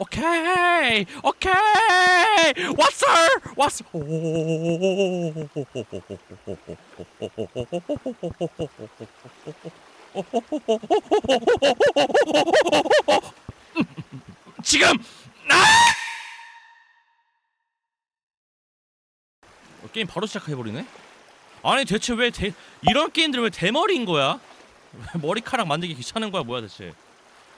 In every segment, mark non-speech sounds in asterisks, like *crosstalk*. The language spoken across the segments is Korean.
오케이 오케이 왔어 왔어 지금. 아! 어, 게임 바로 시작해 버리네? 아니 대체 왜 대, 이런 게임들은 왜 대머리인 거야? 왜 *laughs* 머리카락 만들기 귀찮은 거야 뭐야 대체?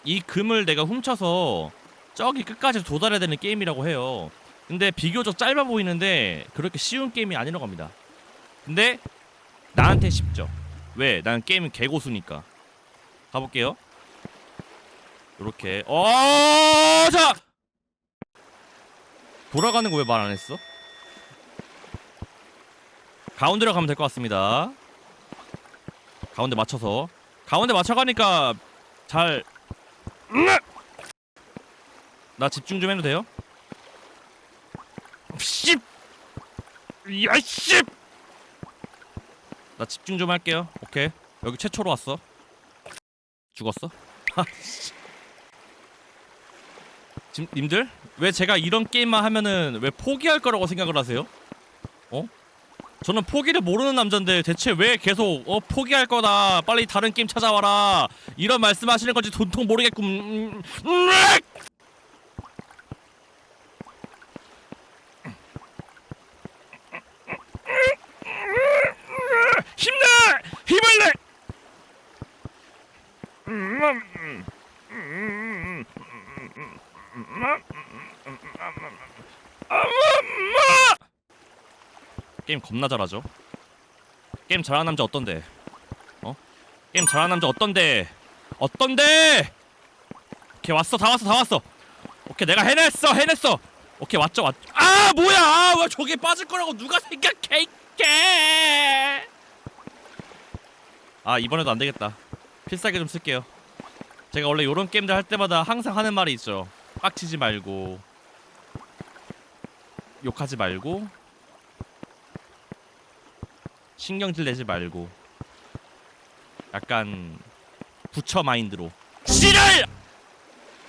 이 금을 내가 훔쳐서 저기 끝까지 도달해야 되는 게임이라고 해요. 근데 비교적 짧아 보이는데 그렇게 쉬운 게임이 아니라고 합니다. 근데 나한테 쉽죠. 왜? 난 게임 개고수니까. 가볼게요. 요렇게. 어, 자! 돌아가는 거 왜 말 안 했어? 가운데로 가면 될 것 같습니다. 가운데 맞춰서. 가운데 맞춰가니까 잘 나 집중 좀 해도 돼요? 씨! 야 씨! 나 집중 좀 할게요. 오케이. 여기 최초로 왔어. 죽었어? *laughs* 아, 씨. 지금 님들 왜 제가 이런 게임만 하면은 왜 포기할 거라고 생각을 하세요? 어? 저는 포기를 모르는 남자인데 대체 왜 계속 어 포기할 거다 빨리 다른 게임 찾아와라 이런 말씀하시는 건지 도통 모르겠군 음, 음, 으악! 힘내! 힘을 내! 게임 겁나 잘하죠. 게임 잘하는 남자 어떤데? 어? 게임 잘하는 남자 어떤데? 어떤데? 오케이 왔어 다 왔어 다 왔어. 오케이 내가 해냈어 해냈어. 오케이 왔죠 왔. 아 뭐야? 아, 왜 저게 빠질 거라고 누가 생각해 이게? 아 이번에도 안 되겠다. 필살기 좀 쓸게요. 제가 원래 이런 게임들 할 때마다 항상 하는 말이 있죠. 빡치지 말고 욕하지 말고 신경질 내지 말고 약간 부처 마인드로 씨를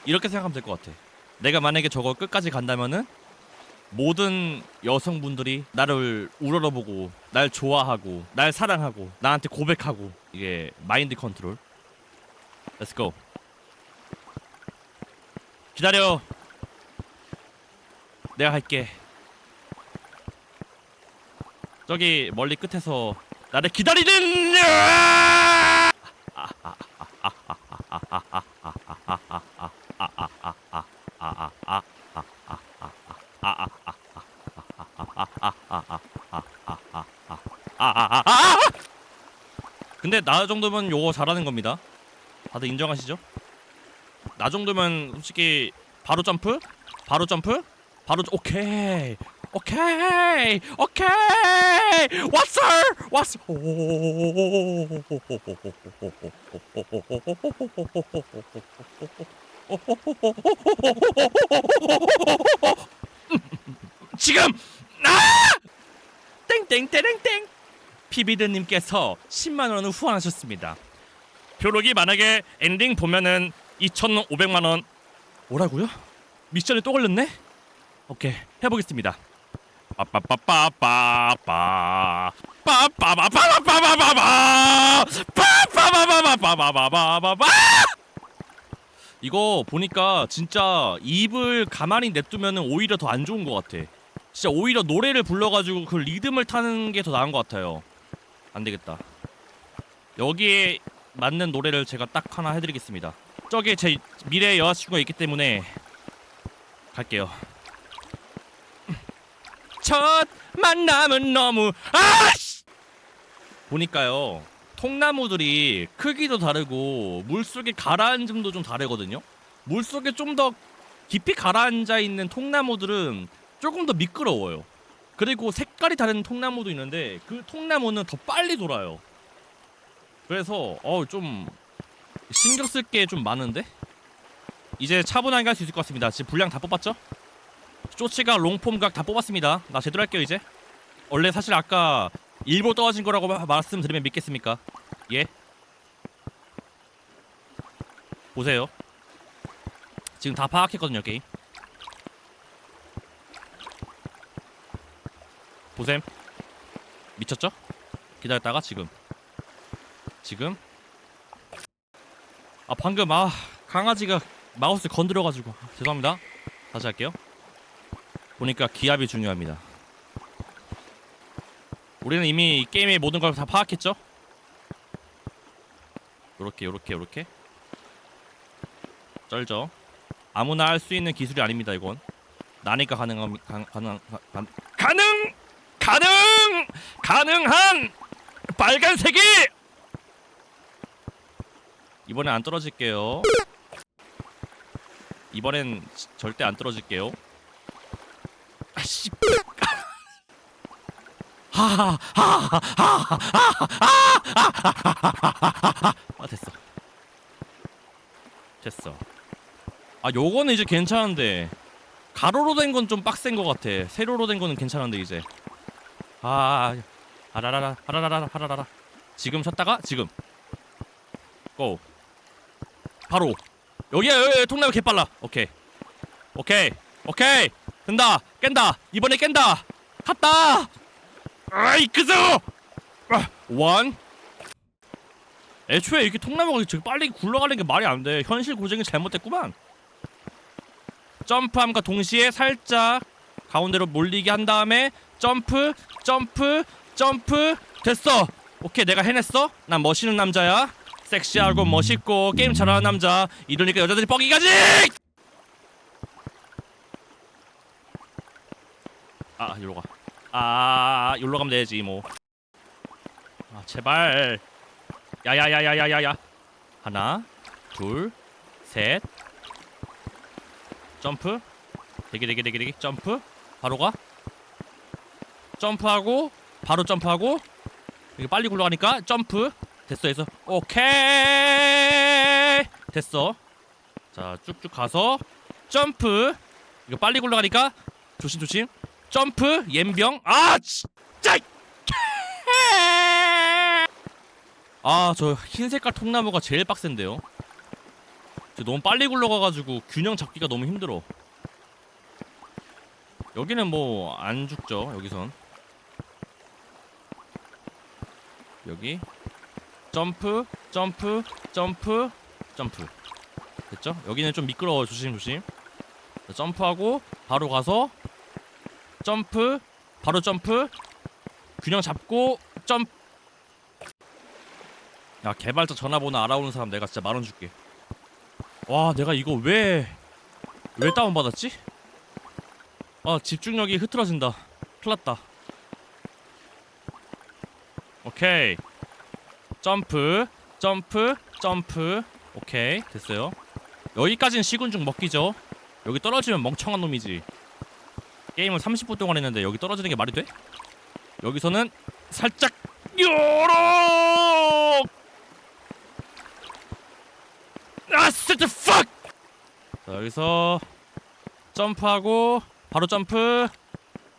이렇게 생각하면 될 것 같아. 내가 만약에 저거 끝까지 간다면은 모든 여성분들이 나를 우러러보고 날 좋아하고 날 사랑하고 나한테 고백하고 이게 마인드 컨트롤. Let's go. 기다려. 내가 할게. 저기 멀리 끝에서 나를 기다리는 근데 나 정도면 요거 잘하는 겁니다. 다들 인정하시죠? 나 정도면 솔직히 바로 점프? 바로 점프? 바로 점- 오케이. 오케이. 오케이. 왔어. 왔어. 지금! 아! 땡땡땡땡땡! 피비드님께서 10만 원을 후원하셨습니다. 표록이 만약에 엔딩 보면은 2,500만 원 뭐라고요? 미션이 또 걸렸네? 오케이 해보겠습니다. 빠빠빠빠빠빠 빠 빠빠빠빠빠빠빠 빠빠빠빠빠빠빠빠빠 이거 보니까 진짜 입을 가만히 냅두면 오히려 더 안 좋은 것 같아. 진짜 오히려 노래를 불러가지고 그 리듬을 타는 게 더 나은 것 같아요. 안 되겠다. 여기에 맞는 노래를 제가 딱 하나 해드리겠습니다. 저기 제 미래의 여자친구가 있기 때문에 갈게요. 첫 만남은 너무 아씨 보니까요 통나무들이 크기도 다르고 물속에 가라앉음도 좀 다르거든요. 물속에 좀 더 깊이 가라앉아 있는 통나무들은 조금 더 미끄러워요. 그리고 색깔이 다른 통나무도 있는데 그 통나무는 더 빨리 돌아요. 그래서 어 좀 신경 쓸 게 좀 많은데 이제 차분하게 할 수 있을 것 같습니다. 지금 분량 다 뽑았죠? 쇼츠가 롱폼각 다 뽑았습니다. 나 제대로 할게요 이제. 원래 사실 아까 일부 떨어진 거라고 말씀드리면 믿겠습니까? 예. 보세요. 지금 다 파악했거든요 게임. 보셈. 미쳤죠? 기다렸다가 지금. 지금? 아 방금 아 강아지가 마우스 건드려가지고. 아, 죄송합니다. 다시 할게요. 보니까 기압이 중요합니다. 우리는 이미 이 게임의 모든 걸 다 파악했죠? 요렇게 요렇게 요렇게. 쩔죠. 아무나 할 수 있는 기술이 아닙니다 이건. 나니까 가능함 가, 가능 가, 가, 가능! 가능! 가능한 빨간색이 이번엔 안 떨어질게요 이번엔 지- 절대 안 떨어질게요 아씨 아 됐어 됐어 아 요거는 이제 괜찮은데 가로로 된 건 좀 빡센 것 같아 세로로 된 거는 괜찮은데 이제 아 아라라라 아라라라 아라라라 지금 쳤다가 지금 고 바로. 여기야 여기 통나무 개빨라. 오케이. 오케이. 오케이. 된다. 깬다. 이번에 깬다. 갔다. 아이 그저! 아, 원. 애초에 이렇게 통나무가 저렇게 빨리 굴러가는 게 말이 안 돼. 현실 고정이 잘못됐구만. 점프함과 동시에 살짝 가운데로 몰리게 한 다음에 점프 점프 점프. 됐어. 오케이 내가 해냈어. 난 멋있는 남자야 섹시하고 멋있고 게임 잘하는 남자. 이러니까 여자들이 뻑이 가지! 아 여기로 가아 여기로 가면 되지 뭐 아 제발. 야야야야야야야. 하나 둘셋. 점프. 대기 대기 대기 대기. 점프. 바로 가. 점프하고 바로 점프하고. 이게 빨리 굴러가니까 점프 됐어 됐어. 오케이. 됐어. 자 쭉쭉 가서 점프. 이거 빨리 굴러가니까 조심 조심. 점프 옌병. 아 진짜! *laughs* 아 저 흰색깔 통나무가 제일 빡센데요? 저 너무 빨리 굴러가가지고 균형 잡기가 너무 힘들어. 여기는 뭐 안 죽죠 여기선. 여기 점프 점프 점프 점프. 됐죠? 여기는 좀 미끄러워 조심 조심. 자, 점프하고 바로 가서 점프 바로 점프. 균형 잡고 점프. 야 개발자 전화번호 알아오는 사람 내가 진짜 만 원 줄게. 와 내가 이거 왜 왜 다운 받았지? 아 집중력이 흐트러진다. 큰일났다. 오케이 점프 점프 점프. 오케이 됐어요. 여기까지는 시군중 먹기죠. 여기 떨어지면 멍청한 놈이지. 게임을 30분 동안 했는데 여기 떨어지는 게 말이 돼? 여기서는 살짝 요렇 아 스트 팍! 자 여기서 점프하고 바로 점프.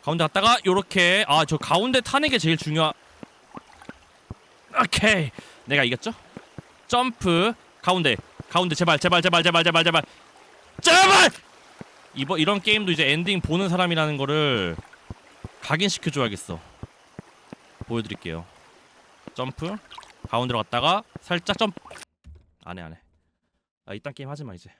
가운데 갔다가 요렇게. 아 저 가운데 타는 게 제일 중요하 오케이. 내가 이겼죠? 점프. 가운데. 가운데. 제발 제발 제발 제발 제발 제발. 제발! 이번 이런 게임도 이제 엔딩 보는 사람이라는 거를 각인시켜 줘야겠어. 보여드릴게요. 점프. 가운데로 갔다가 살짝 점프. 안해 안해. 아 이딴 게임 하지마 이제